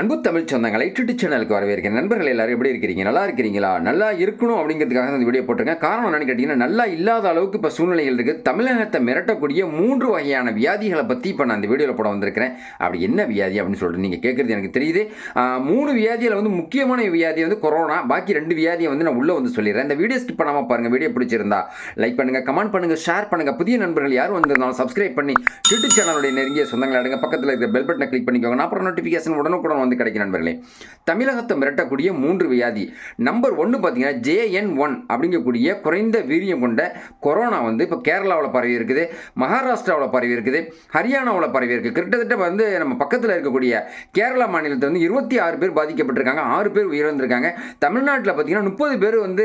அன்பு தமிழ் சொந்தங்களை யூடியூப் சேனலுக்கு வரவேற்கிறேன். நண்பர்கள் எல்லாரும் எப்படி இருக்கிறீங்க? நல்லா இருக்கிறீங்களா? நல்லா இருக்கணும் அப்படிங்கிறதுக்காக இந்த வீடியோ போட்டிருக்கேன். காரணம் என்னன்னு கேட்டிங்கன்னா நல்லா இல்லாத அளவுக்கு இப்போ சூழ்நிலைகள் இருக்குது தமிழகத்தை மிரட்டக்கூடிய மூன்று வகையான வியாதிகளை பற்றி இப்போ நான் இந்த வீடியோவில் போட வந்திருக்கிறேன். அப்படி என்ன வியாதி அப்படின்னு சொல்லிட்டு நீங்கள் கேட்குறது எனக்கு தெரியுது. மூணு வியாதியில் வந்து முக்கியமான வியாதி வந்து கொரோனா பாக்கி ரெண்டு வியாதியை வந்து நான் உள்ளே வந்து சொல்லிடுறேன். இந்த வீடியோ ஸ்கிப் பண்ணாமல் பாருங்கள் வீடியோ பிடிச்சிருந்தா லைக் பண்ணுங்கள் கமெண்ட் பண்ணுங்கள் ஷேர் பண்ணுங்கள் புதிய நண்பர்கள் யாரும் வந்திருந்தாலும் சப்ஸ்கிரைப் பண்ணி யூடியூப் சேனலுடைய நெருங்கிய சொந்தங்களை அடுங்க பக்கத்தில் இருக்கிற பெல் பட்டனை கிளிக் பண்ணிக்கோங்க. நான் அப்புறம் நோட்டிஃபிகேஷன் உடனுக்குடன் வந்து கிடைக்கும் நண்பர்களே. தமிழகத்தை மிரட்டக்கூடிய மூன்று வியாதி. நம்பர் ஒன்று பார்த்தீங்கன்னா ஜேஎன் ஒன் அப்படிங்கக்கூடிய குறைந்த வீரியம் கொண்ட கொரோனா வந்து இப்போ கேரளாவில் பரவி இருக்குது மகாராஷ்டிராவில் பரவி இருக்குது ஹரியானாவில் பரவி இருக்குது கிட்டத்தட்ட வந்து நம்ம பக்கத்தில் இருக்கக்கூடிய கேரளா மாநிலத்தில் வந்து இருபத்தி ஆறு பேர் பாதிக்கப்பட்டிருக்காங்க ஆறு பேர் உயிரிழந்திருக்காங்க. தமிழ்நாட்டில் பார்த்தீங்கன்னா முப்பது பேர் வந்து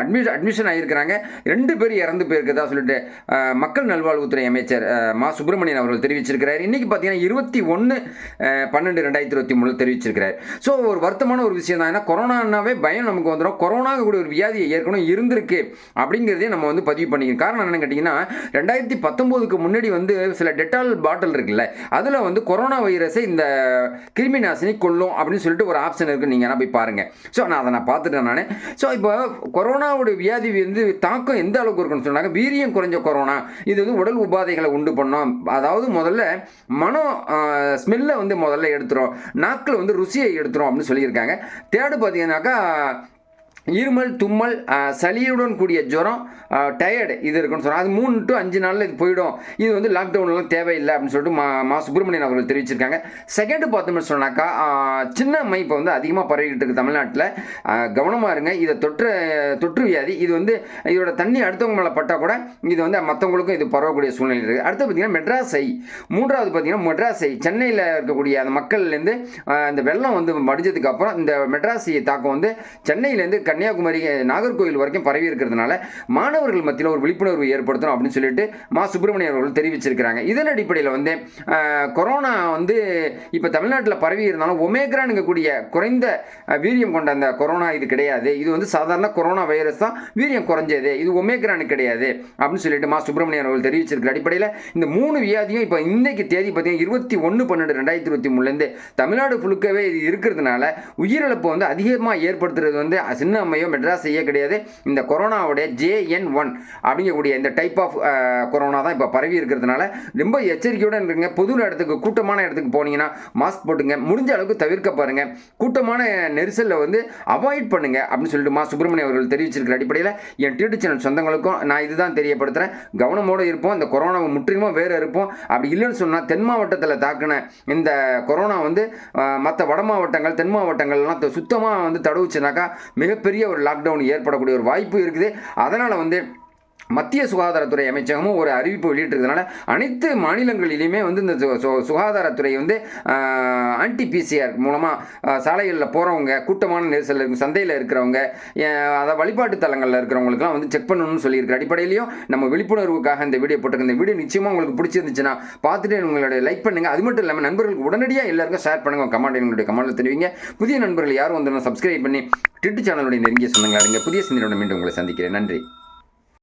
அட்மிஷன் அட்மிஷன் ஆகியிருக்கிறாங்க ரெண்டு பேர் இறந்து போயிருக்கதா சொல்லிட்டு மக்கள் நல்வாழ்வுத்துறை அமைச்சர் மா சுப்பிரமணியன் அவர்கள் தெரிவிச்சிருக்கிறார். இன்னைக்கு பார்த்தீங்கன்னா இருபத்தி ஒன்று பன்னெண்டு ரெண்டாயிரத்தி இருபத்தி மூணு தெரிவிச்சிருக்கிறார். ஸோ ஒரு வருத்தமான ஒரு விஷயம் தான். ஏன்னா கொரோனானாவே பயம் நமக்கு வந்துடும் கொரோனா கூட ஒரு வியாதி ஏற்கனவே இருந்திருக்கு அப்படிங்கிறதே நம்ம வந்து பதிவு பண்ணிக்கணும். காரணம் என்னென்னு கேட்டிங்கன்னா ரெண்டாயிரத்தி பத்தொம்போதுக்கு முன்னாடி வந்து சில டெட்டால் பாட்டில் இருக்குல்ல அதில் வந்து கொரோனா வைரஸை இந்த கிருமி நாசினி கொல்லும் அப்படின்னு சொல்லிட்டு ஒரு ஆப்ஷன் இருக்குது நீங்கள் போய் பாருங்கள் ஸோ நான் அதை நான் பார்த்துட்டேன் நான். ஸோ இப்போ கொரோனாவோட வியாதி வந்து தாக்கம் எந்த அளவுக்கு இருக்குன்னு சொன்னாங்க? வீரியம் குறைஞ்ச கொரோனா. இது வந்து உடல் உபாதைகளை உண்டு பண்ணோம். அதாவது முதல்ல மனம் ஸ்மெல்லை வந்து முதல்ல எடுத்துரும். நாக்கில் வந்து ருசியை எடுத்துரும் அப்படின்னு சொல்லியிருக்காங்க. தேர்டு பார்த்தீங்கன்னாக்கா இருமல் தும்மல் சளியுடன் கூடிய ஜுரம் டயர்டு இது இருக்குன்னு சொன்னால் அது மூணு டு அஞ்சு நாளில் இது போயிடும். இது வந்து லாக்டவுன்லாம் தேவையில்லை அப்படின்னு சொல்லிட்டு மா மா சுப்பிரமணியன் அவர்கள் தெரிவிச்சிருக்காங்க. செகண்ட் பார்த்தோம்னு சொன்னாக்கா சின்ன மை இப்போ வந்து அதிகமாக பரவிக்கிட்டு இருக்கு தமிழ்நாட்டில். கவனமாக இருங்க. இதை தொற்று தொற்று வியாதி. இது வந்து இதோட தண்ணி அடுத்தவங்க மேலே பட்டால் கூட இது வந்து மற்றவங்களுக்கும் இது பரவக்கூடிய சூழ்நிலை இருக்குது அடுத்து பார்த்தீங்கன்னா மெட்ராஸை மூன்றாவது பார்த்தீங்கன்னா மெட்ராஸை சென்னையில் இருக்கக்கூடிய அந்த மக்கள்லேருந்து இந்த வெள்ளம் வந்து வடிஞ்சதுக்கு அப்புறம் இந்த மெட்ராஸை தாக்கம் வந்து சென்னையிலேருந்து கன்னியாகுமரி நாகர்கோவில் வரைக்கும் பரவி இருக்கிறதுனால மாணவர்கள் மத்தியில் ஒரு விழிப்புணர்வு ஏற்படுத்தணும் அப்படின்னு சொல்லிட்டு மா. சுப்பிரமணியன் அவர்கள் தெரிவிச்சிருக்கிறாங்க. இதன் அடிப்படையில் வந்து கொரோனா வந்து இப்போ தமிழ்நாட்டில் பரவி இருந்தாலும் ஒமேக்ரானுங்கக்கூடிய குறைந்த வீரியம் கொண்ட அந்த கொரோனா இது கிடையாது. இது வந்து சாதாரண கொரோனா வைரஸ் தான் வீரியம் குறைஞ்சது. இது ஒமேக்ரானு கிடையாது அப்படின்னு சொல்லிட்டு மா. சுப்பிரமணியன் அவர்கள் தெரிவிச்சிருக்கிற அடிப்படையில் இந்த மூணு வியாதியும் இப்போ இன்னைக்கு தேதி பார்த்தீங்கன்னா இருபத்தி ஒன்று பன்னெண்டு ரெண்டாயிரத்தி இருபத்தி மூணுலேருந்து தமிழ்நாடு ஃபுல்லுக்கவே இது இருக்கிறதுனால உயிரிழப்பு வந்து அதிகமாக ஏற்படுத்துறது வந்து சின்ன நம்மையும் மெட்ராஸ் செய்ய கிடையாது. இந்த கொரோனாவுடைய ஜேஎன் ஒன் அப்படிங்கக்கூடிய இந்த டைப் ஆஃப் கொரோனா தான் இப்போ பரவி இருக்கிறதுனால ரொம்ப எச்சரிக்கையுடன் இருங்க. பொது இடத்துக்கு கூட்டமான இடத்துக்கு போனீங்கன்னா மாஸ்க் போட்டுங்க. முடிஞ்ச அளவுக்கு தவிர்க்க பாருங்க. கூட்டமான நெரிசலில் வந்து அவாய்ட் பண்ணுங்க அப்படின்னு சொல்லிட்டு மா சுப்பிரமணியம் அவர்கள் தெரிவிச்சிருக்கிற அடிப்படையில் என் டியூட்டர் சேனல் சொந்தங்களுக்கும் நான் இதுதான் தெரியப்படுத்துகிறேன் கவனமோடு இருப்போம். இந்த கொரோனாவை முற்றிலுமாக வேறு இருப்போம். அப்படி இல்லைன்னு சொன்னால் தென் மாவட்டத்தில் தாக்கின இந்த கொரோனா வந்து மற்ற வட மாவட்டங்கள் தென் மாவட்டங்கள்லாம் சுத்தமாக வந்து தடவுச்சுனாக்கா மிகப்பெரிய ஒரு லாக்டவுன் ஏற்படக்கூடிய ஒரு வாய்ப்பு இருக்குது. அதனால் வந்து மத்திய சுகாதாரத்துறை அமைச்சகமும் ஒரு அறிவிப்பு வெளியிட்டிருக்கிறதுனால அனைத்து மாநிலங்களிலுமே வந்து இந்த சு- சு- சுகாதாரத்துறை வந்து ஆன்டிபிசிஆர் மூலமாக சாலைகளில் போகிறவங்க கூட்டமான நெரிசலில் இருக்கும் சந்தையில் இருக்கிறவங்க அதை வழிபாட்டு தலங்களில் இருக்கிறவங்களுக்குலாம் வந்து செக் பண்ணணும்னு சொல்லியிருக்கிற அடிப்படையிலையும் நம்ம விழிப்புணர்வுக்காக இந்த வீடியோ போட்டிருக்க இந்த வீடியோ நிச்சயமாக உங்களுக்கு பிடிச்சிருந்துச்சுன்னா பார்த்துட்டு உங்களுடைய லைக் பண்ணுங்கள் அது மட்டும் இல்லாமல் நண்பர்களுக்கு உடனடியாக எல்லாருக்கும் ஷேர் பண்ணுங்கள் கமெண்ட் எங்களுடைய கமெண்ட்டில் தெரிவிங்க. புதிய நண்பர்கள் யாரும் வந்து சப்ஸ்கிரைப் பண்ணி டிட்டு சேனலுடைய நெருங்கிய சொந்தங்களா இருங்க புதிய சிந்தனையோட மீண்டும் உங்களை சந்திக்கிறேன். நன்றி.